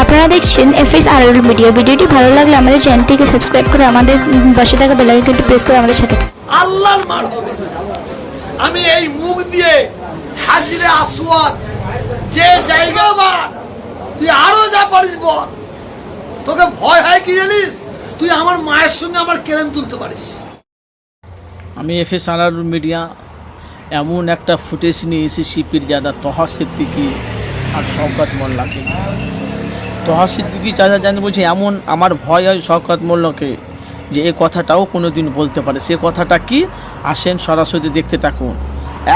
আপনারা দেখছেন F S আর media ভিডিওটি ভালো লাগলে আমাদের চ্যানেলটিকে সাবস্ক্রাইব করে আমাদের পাশে থাকা বেলাইকনটি প্রেস করে আমাদের সাথে আল্লাহর মার হবে। আমি এই মুখ দিয়ে হাজিরে আসওয়াদ। যে জায়গা বার তুই আরও যা পারিস বল। তোকে ভয় হয় কি জানিস? তুই আমার মায়ের সঙ্গে আমার কেলেন তুলতে পারিস। আমি এফ এস আনারুল মিডিয়া এমন একটা ফুটেজ নিয়ে এসেছি পীরজাদা তহা সিদ্দিকি। আর শওকত মোল্লাকে তহা সিদ্দিকি চাচা জানি বলছে, এমন আমার ভয় হয় শওকত মোল্লাকে যে এই কথাটাও কোনো দিন বলতে পারে। সে কথাটা কি? আসেন সরাসরি দেখতে থাকুন।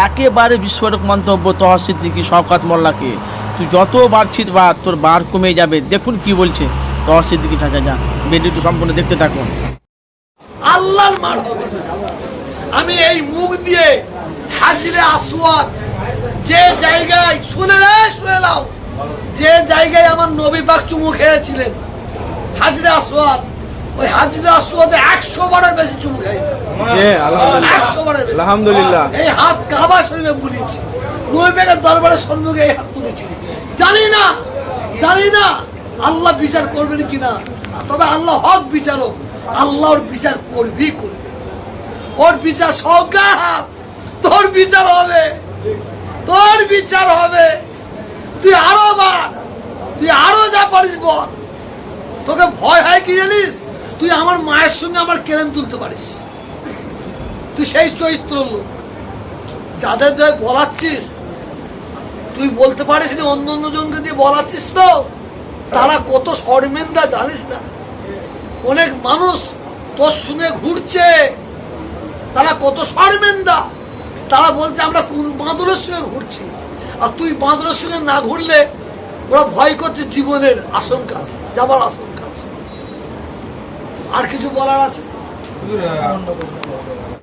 একেবারে বিস্ফোরক মন্তব্য তহা সিদ্দিকি শওকত মোল্লাকে। তুই যত বাড়ছিস বা তোর বার কমে যাবে। দেখুন কি বলছে তহা সিদ্দিকি চাচা যা ভিডিওটি সম্পূর্ণ দেখতে থাকুন। আল্লাহর মার আমি এই মুখ দিয়ে হাজিরে আসওয়াদ যে জায়গায় শুনে শুনে নাও। যে জায়গায় আমার নবী পাক চুমু খেয়েছিলেন হাজিরে আসওয়াদ ওই হাজিরে আসওয়াদে একশো বারের বেশি চুমু খেয়েছে। আলহামদুলিল্লাহ। একশো বারের বেশি। আলহামদুলিল্লাহ। এই হাত কাবা শরীফে বুলিয়েছি। নবী পাকের দরবারের সম্মুখে এই হাত তুলেছি। জানি না জানি না আল্লাহ বিচার করবেন কিনা। তবে আল্লাহ হক বিচারক আল্লাহর বিচার করবি করবে। ওর বিচার সৌকাত তোর বিচার হবে। তোর বিচার হবে তুই আরও বার তুই আরও যা পারিস বল তোকে ভয় হয় কি জানিস? তুই আমার মায়ের সঙ্গে আমার কেলেন তুলতে পারিস। তুই সেই চরিত্র লোক যাদের ধরে বলাচ্ছিস, তুই বলতে পারিস না, অন্য অন্য জনকে দিয়ে বলাচ্ছিস তো? তারা কত শর্মেন্দা জানিস না? অনেক মানুষ তোর সঙ্গে ঘুরছে। তারা কত শর্মেন্দা। তারা বলছে, আমরা কোন বাঁদরের সঙ্গে ঘুরছি? আর তুই বাঁদরের সঙ্গে না ঘুরলে, ওরা ভয় করছে জীবনের আশঙ্কা আছে, যাবার আশঙ্কা। আর কিছু বলার আছে?